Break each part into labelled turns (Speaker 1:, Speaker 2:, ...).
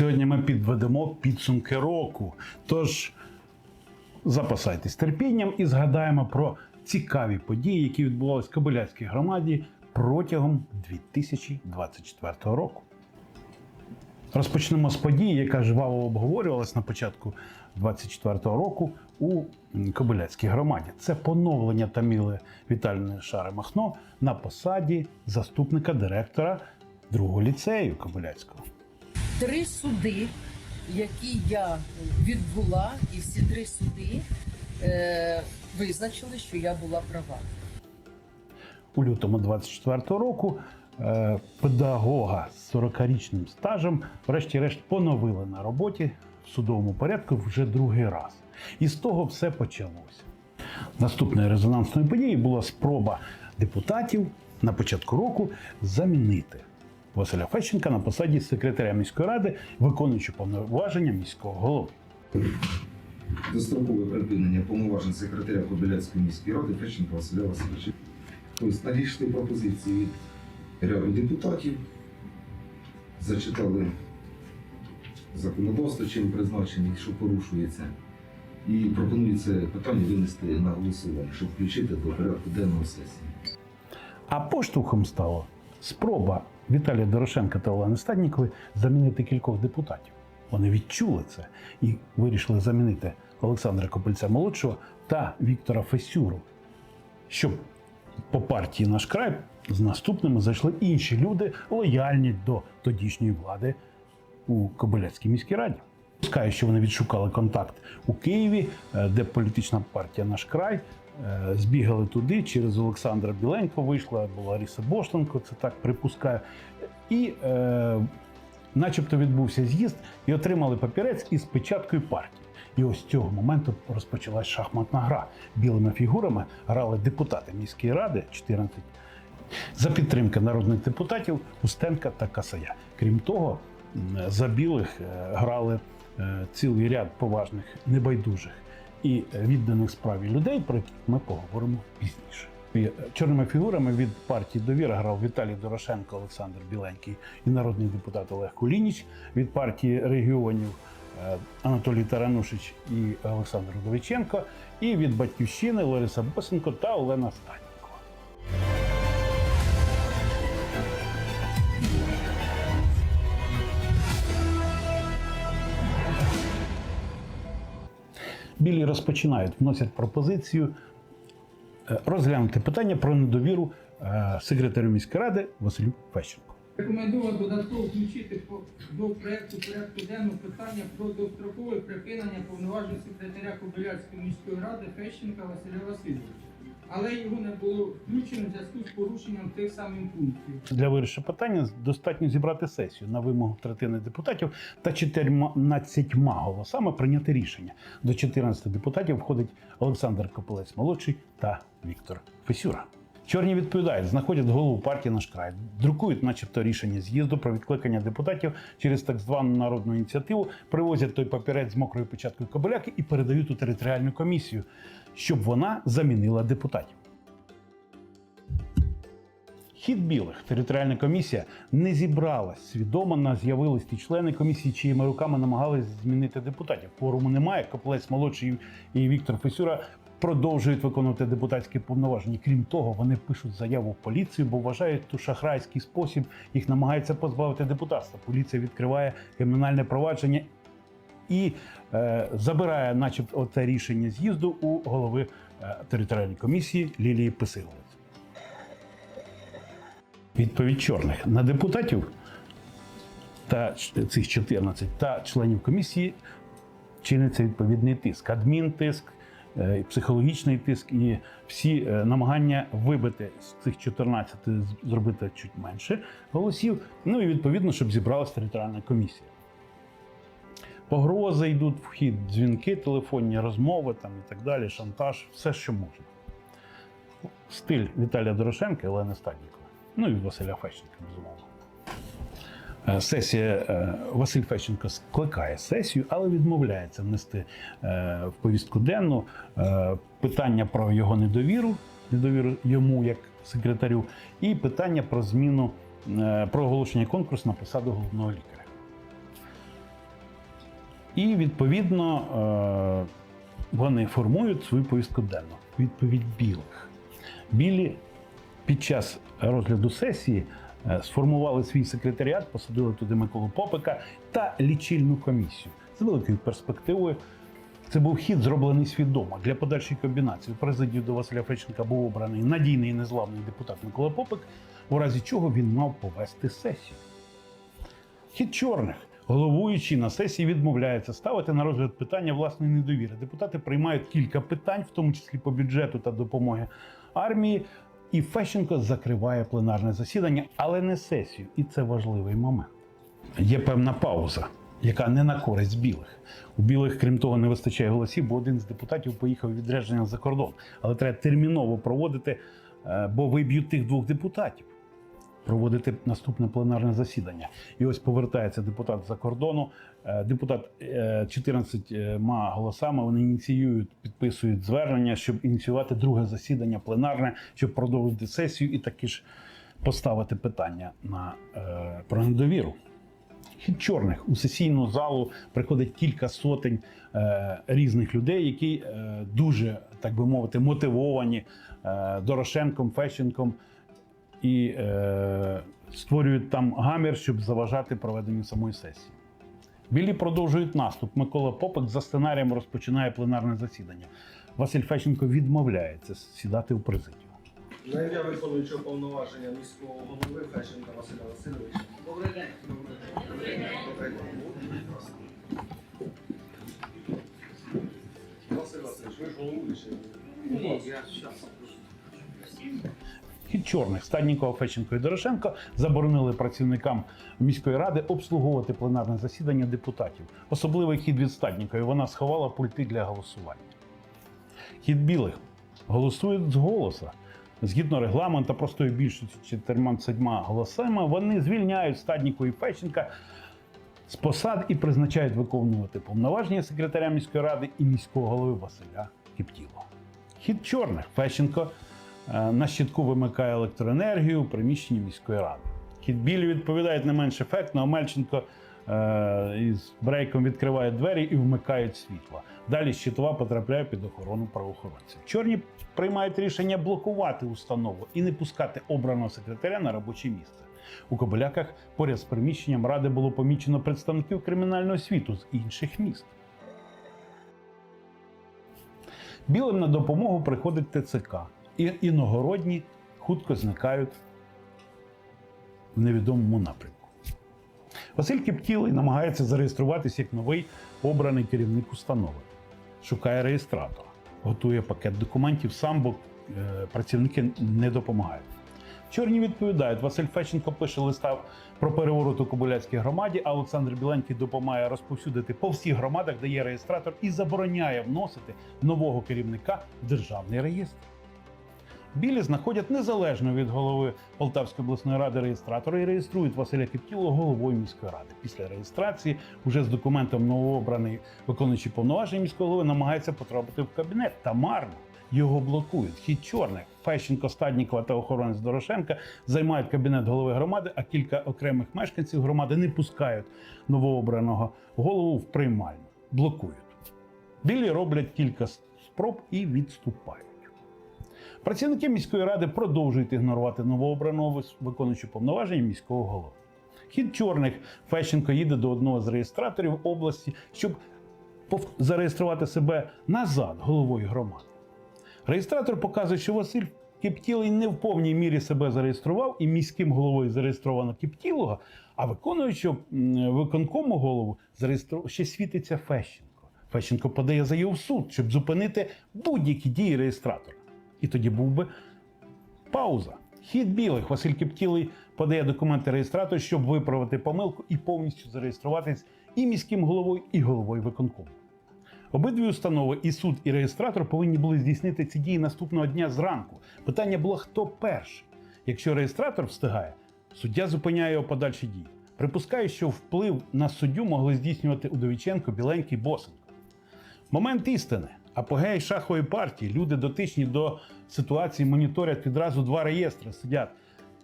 Speaker 1: Сьогодні ми підведемо підсумки року. Тож запасайтесь терпінням і згадаємо про цікаві події, які відбувалися в Кобиляцькій громаді протягом 2024 року. Розпочнемо з події, яка жваво обговорювалась на початку 2024 року у Кобиляцькій громаді. Це поновлення Таміли Віталіної Шари Махно на посаді заступника директора другого ліцею Кобиляцького.
Speaker 2: Три суди, які я відбула, і всі три суди е, визначили, що я була права.
Speaker 1: у лютому 24 року е, педагога з 40-річним стажем, врешті-решт, поновили на роботі в судовому порядку вже другий раз. І з того все почалося. Наступною резонансною подією була спроба депутатів на початку року замінити Василя Фещенка на посаді секретаря міської ради, виконуючи повноваження міського голови.
Speaker 3: Дострокове припинення повноважень секретаря Кобиляцької міської ради Фещенка Василя Васильовича. Тобто надійшли пропозиції від ряду депутатів, зачитали законодавство, чим призначені, що порушується, і пропонують це питання винести на голосування, щоб включити до порядку денного сесії.
Speaker 1: А поштовхом стало спроба Віталія Дорошенка та Олени Стаднікової замінити кількох депутатів. Вони відчули це і вирішили замінити Олександра Копильця молодшого та Віктора Фесюру, щоб по партії наш край з наступними зайшли інші люди, лояльні до тодішньої влади у Кобиляцькій міській раді. Скажу, що вони відшукали контакт у Києві, е, де політична партія наш край. Е, Збігали туди, через Олександра Біленко вийшла, була Лариса Боштенко, це так припускаю. І е, начебто відбувся з'їзд і отримали папірець із печаткою партії. І ось з цього моменту розпочалась шахматна гра. Білими фігурами грали депутати міської ради 14 за підтримки народних депутатів Устенка та Касая. Крім того, за білих е, грали е, цілий ряд поважних небайдужих і відданих справі людей, про яких ми поговоримо пізніше. Е, Чорними фігурами від партії Довіра грав Віталій Дорошенко, Олександр Біленький і народний депутат Олег Кулініч від партії регіонів е, Анатолій Таранушич і Олександр Довиченко, і від батьківщини Лариса Босенко та Олена Стаднікова. Білі розпочинають, вносять пропозицію е, розглянути питання про недовіру е, секретарю міської ради Василю Фещенко.
Speaker 4: Рекомендую додатково включити до проекту порядку денного питання про дострокове припинення повноважень секретаря Кобиляцької міської ради Фещенка Василя Васильовича. Але його не було включено в зв'язку з порушенням тих самих пунктів.
Speaker 1: Для вирішення питання достатньо зібрати сесію на вимогу третини депутатів та 14 голосами прийняти рішення. До 14 депутатів входить Олександр Копилець молодший та Віктор Фесюра. Чорні відповідають, знаходять голову партії наш край, друкують, начебто, рішення з'їзду про відкликання депутатів через так звану народну ініціативу, привозять той папірець з мокрою печаткою Кобиляки і передають у територіальну комісію, щоб вона замінила депутатів. Хід білих територіальна комісія не зібралась свідомо. На з'явились ті члени комісії, чиїми руками намагались змінити депутатів. Форуму немає. Коплець молодший і Віктор Фесюра продовжують виконувати депутатські повноваження. Крім того, вони пишуть заяву в поліцію, бо вважають, що шахрайський спосіб їх намагається позбавити депутатства. Поліція відкриває кримінальне провадження і е, забирає, начебто, оце рішення з'їзду у голови е, територіальної комісії Лілії Писиловець. Відповідь чорних на депутатів та цих 14 та членів комісії чиниться відповідний тиск, адмінтиск, е, психологічний тиск і всі е, намагання вибити з цих 14 зробити чуть менше голосів. Ну і відповідно, щоб зібралася територіальна комісія. Погрози йдуть в хід, дзвінки, телефонні розмови там і так далі, шантаж, все, що можна. Стиль Віталія Дорошенка і Олени Стаднікової. Ну і Василя Фещенка, безумовно. Е, Сесія е, Василь Фещенко скликає сесію, але відмовляється внести е, в повістку денну питання про його недовіру, недовіру йому як секретарю, і питання про зміну про оголошення конкурсу на посаду головного лікаря. І відповідно е, вони формують свою повістку денну. Відповідь білих. Білі під час розгляду сесії е, сформували свій секретаріат, посадили туди Миколу Попика та лічильну комісію з великою перспективою. Це був хід, зроблений свідомо для подальшої комбінації. Президію до Василя Феченка був обраний надійний і незламний депутат Микола Попик, у разі чого він мав повести сесію. Хід чорних. Головуючий на сесії відмовляється ставити на розгляд питання власної недовіри. Депутати приймають кілька питань, в тому числі по бюджету та допомоги армії. І Фещенко закриває пленарне засідання, але не сесію. І це важливий момент. Є певна пауза, яка не на користь білих. У білих, крім того, не вистачає голосів, бо один з депутатів поїхав відрядження за кордон. Але треба терміново проводити, е, бо виб'ють тих двох депутатів проводити наступне пленарне засідання. І ось повертається депутат за кордону. Е, Депутат е, 14 голосами вони ініціюють, підписують звернення, щоб ініціювати друге засідання пленарне, щоб продовжити сесію і таки ж поставити питання на е, про недовіру. Хід чорних у сесійну залу приходить кілька сотень е, різних людей, які е, дуже, так би мовити, мотивовані е, Дорошенком, Фещенком і е, створюють там гамір, щоб заважати проведенню самої сесії. Білі продовжують наступ. Микола Попик за сценарієм розпочинає пленарне засідання. Василь Фещенко відмовляється сідати у президію.
Speaker 5: На ім'я виконуючого повноваження міського голови Фещенка Василя Васильовича.
Speaker 4: Добрий день.
Speaker 5: Добрий день. Василь Васильович, ви ж головуючий.
Speaker 4: Ні, я зараз.
Speaker 1: Хід чорних Стаднікова, Фещенко і Дорошенко заборонили працівникам міської ради обслуговувати пленарне засідання депутатів. Особливий хід від Стаднікової. Вона сховала пульти для голосування. Хід білих голосують з голоса. Згідно регламенту, простою більшістю 14 голосами, вони звільняють Стадніку і Фещенка з посад і призначають виконувати повноваження секретаря міської ради і міського голови Василя Кіптілова. Хід чорних Фещенко на щитку вимикає електроенергію у приміщенні міської ради. Хід білі відповідають не менш ефектно, а Мельченко е, із брейком відкриває двері і вмикають світло. Далі щитова потрапляє під охорону правоохоронців. Чорні приймають рішення блокувати установу і не пускати обраного секретаря на робоче місце. У Кобиляках поряд з приміщенням ради було помічено представників кримінального світу з інших міст. Білим на допомогу приходить ТЦК, і іногородні хутко зникають в невідомому напрямку. Василь Кіптілий намагається зареєструватися як новий обраний керівник установи. Шукає реєстратора, готує пакет документів сам, бо е, працівники не допомагають. Чорні відповідають. Василь Фещенко пише листа про переворот у Кобиляцькій громаді, а Олександр Біленький допомагає розповсюдити по всіх громадах, де є реєстратор, і забороняє вносити нового керівника в державний реєстр. Білі знаходять незалежно від голови Полтавської обласної ради реєстратора і реєструють Василя Киптілова головою міської ради. Після реєстрації, уже з документом новообраний виконуючий повноваження міського голови намагається потрапити в кабінет та марно. Його блокують. Хід чорних Фещенко, Стаднікова та охоронець Дорошенка займають кабінет голови громади, а кілька окремих мешканців громади не пускають новообраного голову в приймальню. Блокують. Білі роблять кілька спроб і відступають. Працівники міської ради продовжують ігнорувати новообраного виконуючого повноваження міського голови. Хід чорних Фещенко їде до одного з реєстраторів області, щоб зареєструвати себе назад головою громади. Реєстратор показує, що Василь Кіптілий не в повній мірі себе зареєстрував, і міським головою зареєстровано Кіптілого, а виконуючого виконкому голову зареєстрував ще світиться Фещенко. Фещенко подає заяву в суд, щоб зупинити будь-які дії реєстратора. І тоді був би пауза. Хід білих Василь Кіптілий подає документи реєстратору, щоб виправити помилку і повністю зареєструватись і міським головою, і головою виконкому. Обидві установи, і суд, і реєстратор повинні були здійснити ці дії наступного дня зранку. Питання було, хто перший. Якщо реєстратор встигає, суддя зупиняє його подальші дії. Припускаю, що вплив на суддю могли здійснювати Удовіченко, Біленький, Босенко. Момент істини. Апогей шахової партії. Люди дотичні до ситуації моніторять відразу два реєстри. Сидять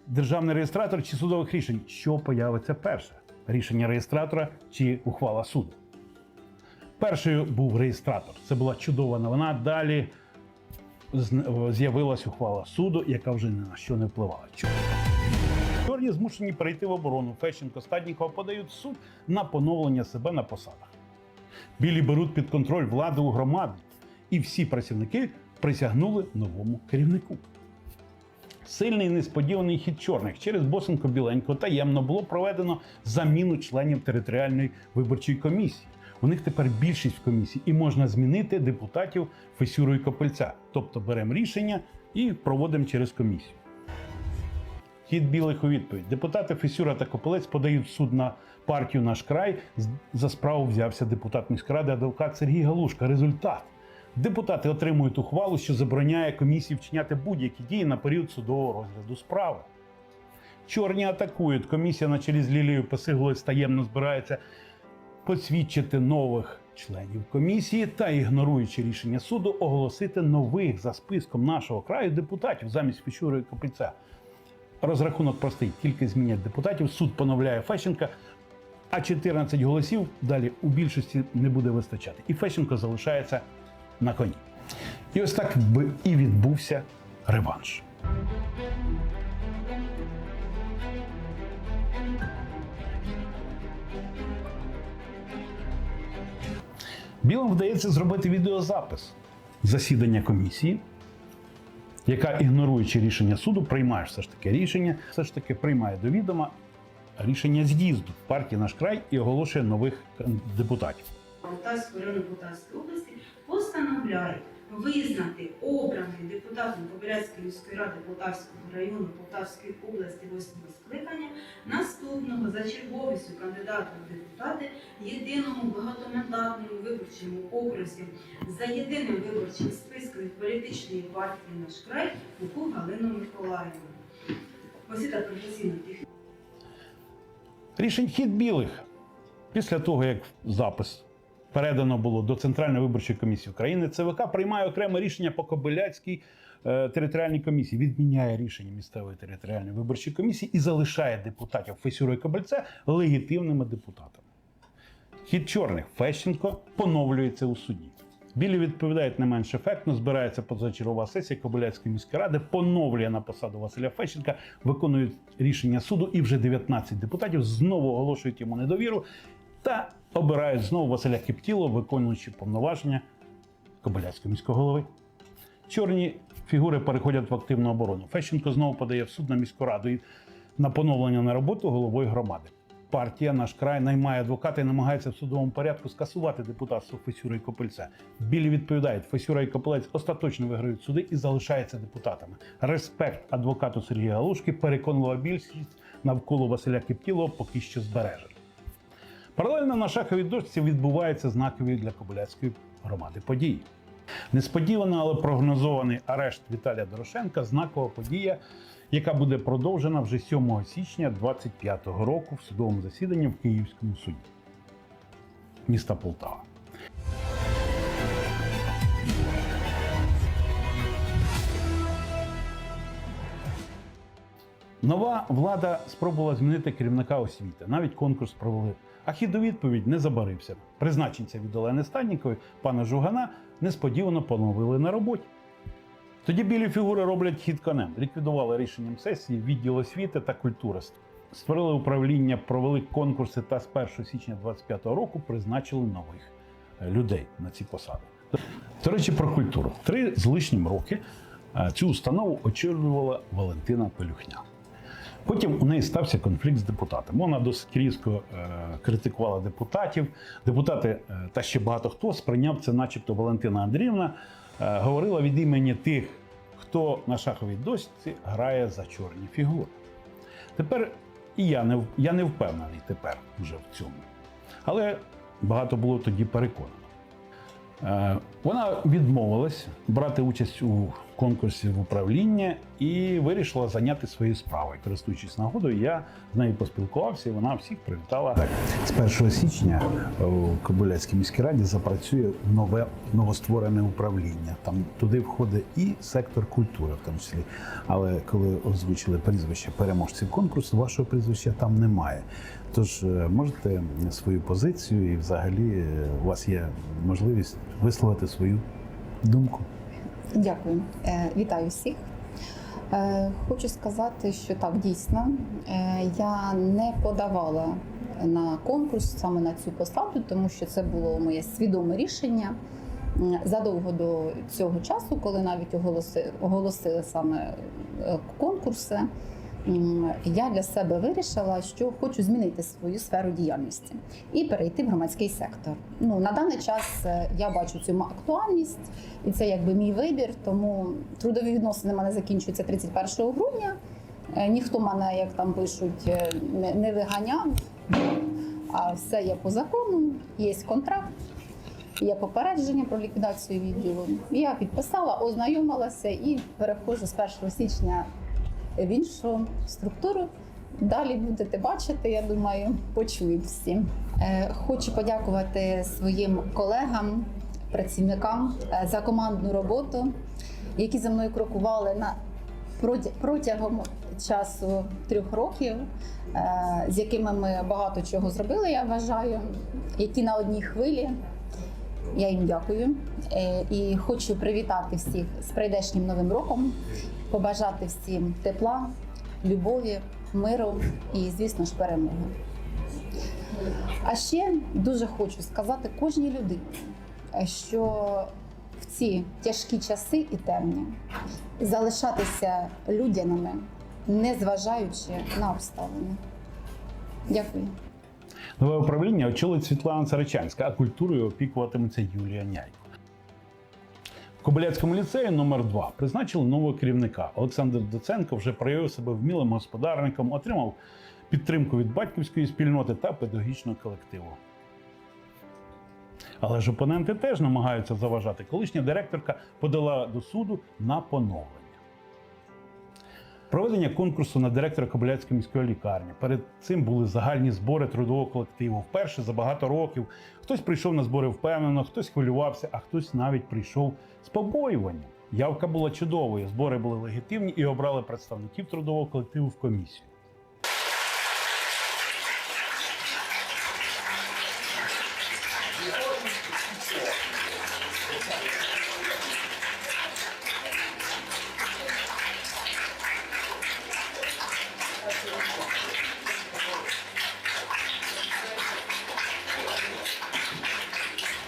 Speaker 1: державний реєстратор чи судових рішень. Що появиться перше? Рішення реєстратора чи ухвала суду? Першою був реєстратор. Це була чудова новина. Далі з'явилась ухвала суду, яка вже ні на що не впливала. Чорні змушені перейти в оборону. Фещенко Стаднікова подають в суд на поновлення себе на посадах. Білі беруть під контроль влади у громаді, і всі працівники присягнули новому керівнику. Сильний несподіваний хід чорних через Босенко Біленько таємно було проведено заміну членів територіальної виборчої комісії. У них тепер більшість в комісії, і можна змінити депутатів Фесюру і Копельця. Тобто беремо рішення і проводимо через комісію. Хід білих у відповідь. Депутати Фесюра та Копелець подають суд на партію наш край. За справу взявся депутат міськради адвокат Сергій Галушка. Результат. Депутати отримують ухвалу, що забороняє комісії вчиняти будь-які дії на період судового розгляду справи. Чорні атакують. Комісія на чолі з Лілією Пасиглою таємно збирається посвідчити нових членів комісії та, ігноруючи рішення суду, оголосити нових за списком нашого краю депутатів замість Фещури і Копильця. Розрахунок простий: тільки змінять депутатів, суд поновляє Фещенка, а 14 голосів далі у більшості не буде вистачати. І Фещенко залишається на коні. І ось так би і відбувся реванш. Білим вдається зробити відеозапис засідання комісії, яка, ігноруючи рішення суду, приймає все ж таки рішення, все ж таки приймає до відома рішення з'їзду партії наш край і оголошує нових депутатів.
Speaker 6: Полтавського району Полтавської області постановляє визнати обраним депутатом Кобиляцької міської ради Полтавського району Полтавської області 8 скликання наступного за черговістю кандидата в депутати єдиному багатомандатному виборчому окрузі за єдиним виборчим списком від політичної партії наш край Луку Галину Миколаївну. Освіта професійно технічна.
Speaker 1: Рішень хід білих. Після того, як запис передано було до Центральної виборчої комісії України, ЦВК приймає окреме рішення по Кобиляцькій е, територіальній комісії, відміняє рішення місцевої територіальної виборчої комісії і залишає депутатів Фесюру і Кобильця легітимними депутатами. Хід чорних Фещенко поновлюється у суді. Білі відповідають не менш ефектно. Збирається позачергова сесія Кобиляцької міської ради, поновлює на посаду Василя Фещенка, виконують рішення суду, і вже 19 депутатів знову оголошують йому недовіру та обирають знову Василя Киптіло, виконуючи повноваження Кобиляцького міського голови. Чорні фігури переходять в активну оборону. Фещенко знову подає в суд на міську раду і на поновлення на роботу головою громади. Партія наш край наймає адвоката і намагається в судовому порядку скасувати депутатство Фесюра і Копильця. Білі відповідають, Фесюра і Копилець остаточно виграють суди і залишаються депутатами. Респект адвокату Сергія Галушки, переконлива більшість навколо Василя Киптілова поки що збережена. Паралельно на шаховій дошці відбуваються знакові для Кобиляцької громади події. Несподівано, але прогнозований арешт Віталія Дорошенка знакова подія, яка буде продовжена вже 7 січня 2025 року в судовому засіданні в Київському суді міста Полтава. Нова влада спробувала змінити керівника освіти. Навіть конкурс провели. А хід у відповідь не забарився. Призначенця від Олени Станнікової, пана Жугана, несподівано поновили на роботі. Тоді білі фігури роблять хід конем. Ліквідували рішенням сесії відділ освіти та культури. Створили управління, провели конкурси та з 1 січня 2025 року призначили нових людей на ці посади. До речі, про культуру. Три з лишнім роки е, цю установу очолювала Валентина Пелюхня. Потім у неї стався конфлікт з депутатом. Вона досить різко е, критикувала депутатів. Депутати е, та ще багато хто сприйняв це, начебто Валентина Андріївна, е, говорила від імені тих, хто на шаховій дошці грає за чорні фігури. Тепер і я не, я не впевнений тепер вже в цьому. Але багато було тоді переконано. Вона відмовилась брати участь у конкурсі в управління і вирішила зайняти своєю справою. Користуючись нагодою, я з нею поспілкувався, і вона всіх привітала. З 1 січня у Кобиляцькій міській раді запрацює нове новостворене управління. Там туди входить і сектор культури, в тому числі. Але коли озвучили прізвище переможців конкурсу, вашого прізвища там немає. Тож е, можете свою позицію і взагалі е, у вас є можливість висловити свою думку.
Speaker 7: Дякую, Е, вітаю всіх. Е, Хочу сказати, що так дійсно е, я не подавала на конкурс саме на цю посаду, тому що це було моє свідоме рішення задовго до цього часу, коли навіть оголосили, оголосили саме конкурси. Я для себе вирішила, що хочу змінити свою сферу діяльності і перейти в громадський сектор. Ну на даний час е, я бачу цьому актуальність, і це якби мій вибір. Тому трудові відносини мене закінчуються 31 грудня. Е, Ніхто мене, як там пишуть, е, не, виганяв, а все є по закону, є контракт. Є попередження про ліквідацію відділу. Я підписала, ознайомилася і переходжу з 1 січня в іншу структуру. Далі будете бачити, я думаю, почують всі. Е, Хочу подякувати своїм колегам, працівникам е, за командну роботу, які за мною крокували на протягом часу трьох років, е, з якими ми багато чого зробили, я вважаю, які на одній хвилі. Я їм дякую і хочу привітати всіх з прийдешнім новим роком, побажати всім тепла, любові, миру і, звісно ж, перемоги. А ще дуже хочу сказати кожній людині, що в ці тяжкі часи і темні залишатися людяними, не зважаючи на обставини. Дякую.
Speaker 1: Нове управління очолить Світлана Царичанська, а культурою опікуватиметься Юлія Няйко. Кобиляцькому ліцеї номер 2 призначили нового керівника. Олександр Доценко вже проявив себе вмілим господарником, отримав підтримку від батьківської спільноти та педагогічного колективу. Але ж опоненти теж намагаються заважати. Колишня директорка подала до суду на поновлення. Проведення конкурсу на директора Кобиляцької міської лікарні. Перед цим були загальні збори трудового колективу. Вперше за багато років хтось прийшов на збори впевнено, хтось хвилювався, а хтось навіть прийшов з побоюванням. Явка була чудовою, збори були легітимні і обрали представників трудового колективу в комісію.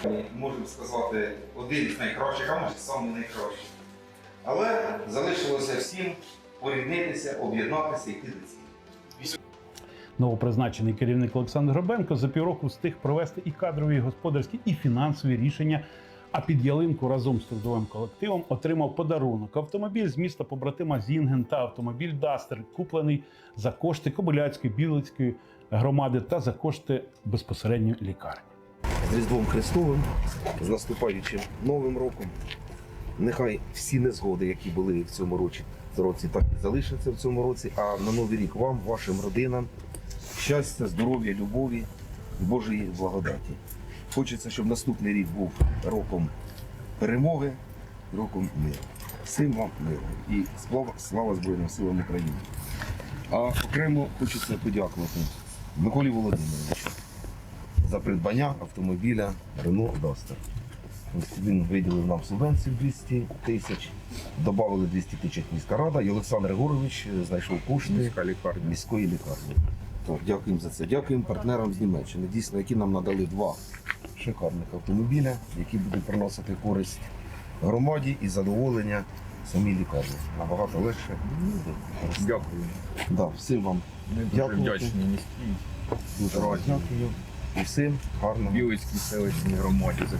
Speaker 3: Ми можемо сказати, один з найкращих, а може самий найкращий. Але залишилося всім поріднитися, об'єднатися і йти до цілі.
Speaker 1: Новопризначений керівник Олександр Гробенко за півроку встиг провести і кадрові, і господарські, і фінансові рішення. А під ялинку разом з трудовим колективом отримав подарунок автомобіль з міста побратима Зінген та автомобіль Дастер, куплений за кошти Кобиляцької, Білицької громади та за кошти безпосередньо лікарні.
Speaker 8: Різдвом Христовим, з наступаючим Новим роком. Нехай всі незгоди, які були в цьому році, році так і залишаться в цьому році. А на новий рік вам, вашим родинам, щастя, здоров'я, любові і Божої благодаті. Хочеться, щоб наступний рік був роком перемоги, роком миру. Всім вам миру і слава, слава Збройним силам України. А окремо хочеться подякувати Миколі Володимировичу за придбання автомобіля Renault Duster. Ось Він виділив нам субвенцію 200 тисяч, додали 200 тисяч міська рада, і Олександр Григорович е, знайшов кошти міської лікарні. Так, дякуємо за це. Дякуємо партнерам з Німеччини, дійсно, які нам надали два шикарних автомобіля, які будуть приносити користь громаді і задоволення самій лікарні. Набагато легше. Дякую. Да, всім вам дякую.
Speaker 9: вдячні міській
Speaker 8: Дуже
Speaker 9: раді.
Speaker 8: дякую. І всім гарного.
Speaker 9: Білицькій селищній громаді за.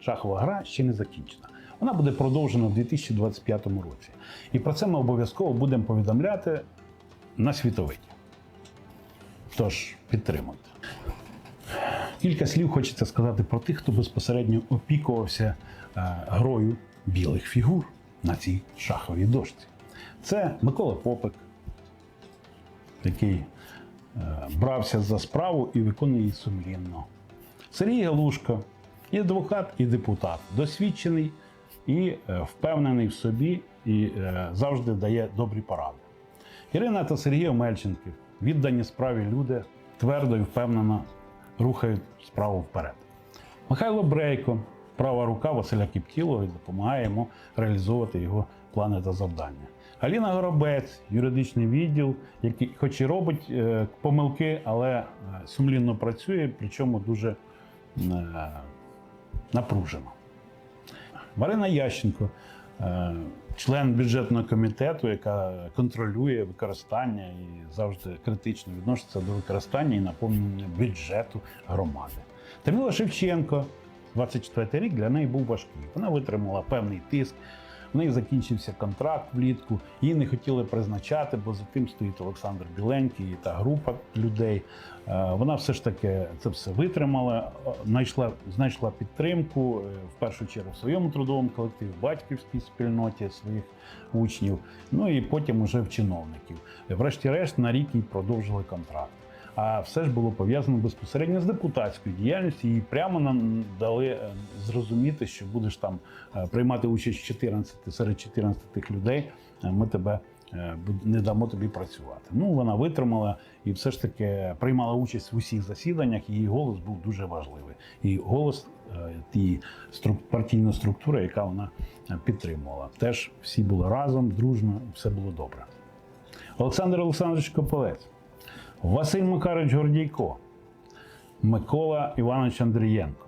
Speaker 1: Шахова гра ще не закінчена. Вона буде продовжена в 2025 році. І про це ми обов'язково будемо повідомляти на світовиді. Тож підтримуйте. Кілька слів хочеться сказати про тих, хто безпосередньо опікувався е, грою білих фігур на цій шаховій дошці. Це Микола Попик, який е, брався за справу і виконує її сумлінно. Сергій Галушко, і адвокат, і депутат, досвідчений і е, впевнений в собі, і завжди дає добрі поради. Ірина та Сергій Омельченки, віддані справі люди, твердо і впевнено рухають справу вперед. Михайло Брейко, права рука Василя Кіптілова, допомагає йому реалізовувати його плани та завдання. Аліна Горобець, юридичний відділ, який хоч і робить е, помилки, але е, сумлінно працює, причому дуже е, напружено. Марина Ященко, член бюджетного комітету, яка контролює використання і завжди критично відноситься до використання і наповнення бюджету громади. Таміла Шевченко, 24 рік для неї був важкий. Вона витримала певний тиск. В неї закінчився контракт влітку. Її не хотіли призначати, бо за тим стоїть Олександр Біленький і та група людей. Е, Вона все ж таки це все витримала, е, знайшла, знайшла підтримку е, в першу чергу в своєму трудовому колективі, в батьківській спільноті своїх учнів, ну і потім уже в чиновників. Врешті-решт на рік їй продовжили контракт. А все ж було пов'язано безпосередньо з депутатською діяльністю. І прямо нам дали е, зрозуміти, що будеш там е, приймати участь 14 серед 14 тих людей. е, Ми тебе не дамо тобі працювати. Ну вона витримала і все ж таки приймала участь в усіх засіданнях. Її голос був дуже важливий. І голос тієї партійної структури, яка вона підтримувала. Теж всі були разом, дружно, все було добре. Олександр Олександрович Копелець. Василь Макарович Гордійко, Микола Іванович Андрієнко.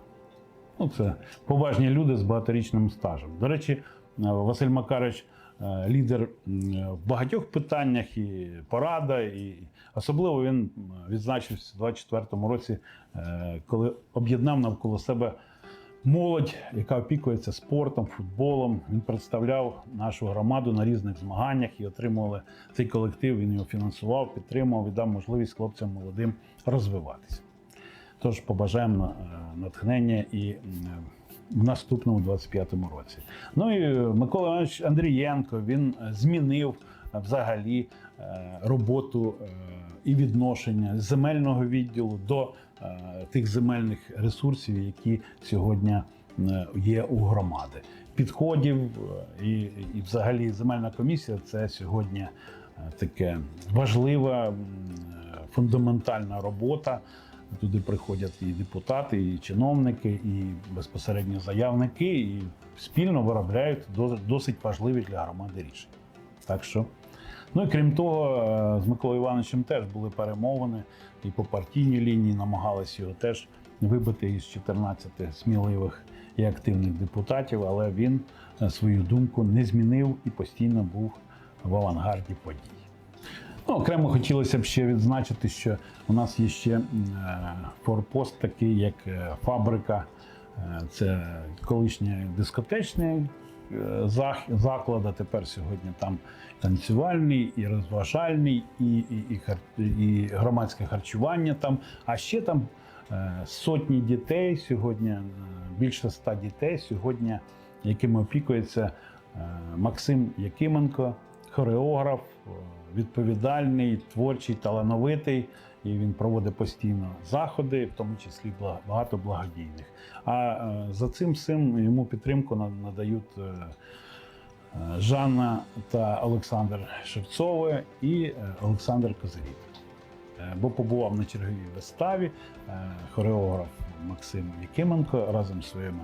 Speaker 1: Ну, це поважні люди з багаторічним стажем. До речі, е, Василь Макарович е, лідер в багатьох питаннях і порада, і особливо він відзначився у 24-му році, е, коли об'єднав навколо себе молодь, яка опікується спортом, футболом. Він представляв нашу громаду на різних змаганнях і отримували цей колектив. Він його фінансував, підтримував і дав можливість хлопцям молодим розвиватися. Тож побажаємо е, натхнення і в наступному 25-му році. Ну і Микола Іванович Андрієнко він е, змінив е, взагалі е, роботу е, і відношення земельного відділу до е, тих земельних ресурсів, які сьогодні е, є у громади. Підходів е, і, і взагалі земельна комісія це сьогодні е, таке важлива, е, фундаментальна робота. Туди приходять і депутати, і чиновники, і безпосередньо заявники, і спільно виробляють дос- досить важливі для громади рішення. Так що, ну і крім того, е, з Миколою Івановичем теж були перемовини і по партійній лінії намагалися його теж вибити із 14 сміливих і активних депутатів, але він е, свою думку не змінив і постійно був в авангарді подій. Ну, окремо хотілося б ще відзначити, що у нас є ще е, форпост, такий як фабрика. Це колишній дискотечний е, зах- заклад, тепер сьогодні там танцювальний, і розважальний, і, і, і, і громадське харчування там. А ще там е, сотні дітей сьогодні, е, більше ста дітей сьогодні, якими опікується е, Максим Якименко, хореограф, відповідальний, творчий, талановитий. І він проводить постійно заходи, в тому числі багато благодійних. А е, за цим всім йому підтримку надають е, е, Жанна та Олександр Шевцове і Олександр Козиріт. Е, Бо побував на черговій виставі хореограф Максим Якименко разом зі своїми.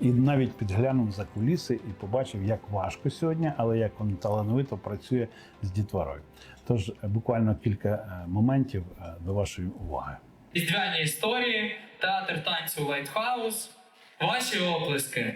Speaker 1: І навіть підглянув за куліси і побачив, як важко сьогодні, але як він талановито працює з дітворою. Тож е, буквально кілька е, моментів е, до вашої уваги.
Speaker 10: Різдвяні історії, театр танцю Лайтхаус. Ваші оплески.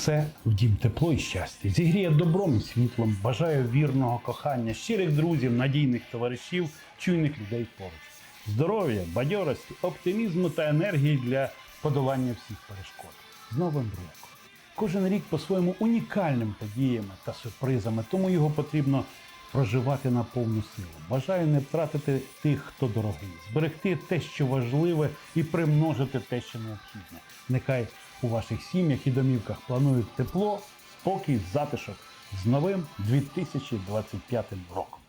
Speaker 1: Принесе в дім тепло і щастя, зігріє добром і світлом. Бажаю вірного кохання, щирих друзів, надійних товаришів, чуйних людей поруч. Здоров'я, бадьорості, оптимізму та енергії для подолання всіх перешкод. З Новим роком! Кожен рік по-своєму унікальним подіями та сюрпризами, тому його потрібно проживати на повну силу. Бажаю не втратити тих, хто дорогий, зберегти те, що важливе, і примножити те, що необхідне. Нехай у ваших сім'ях і домівках планують тепло, спокій, затишок з новим 2025 роком.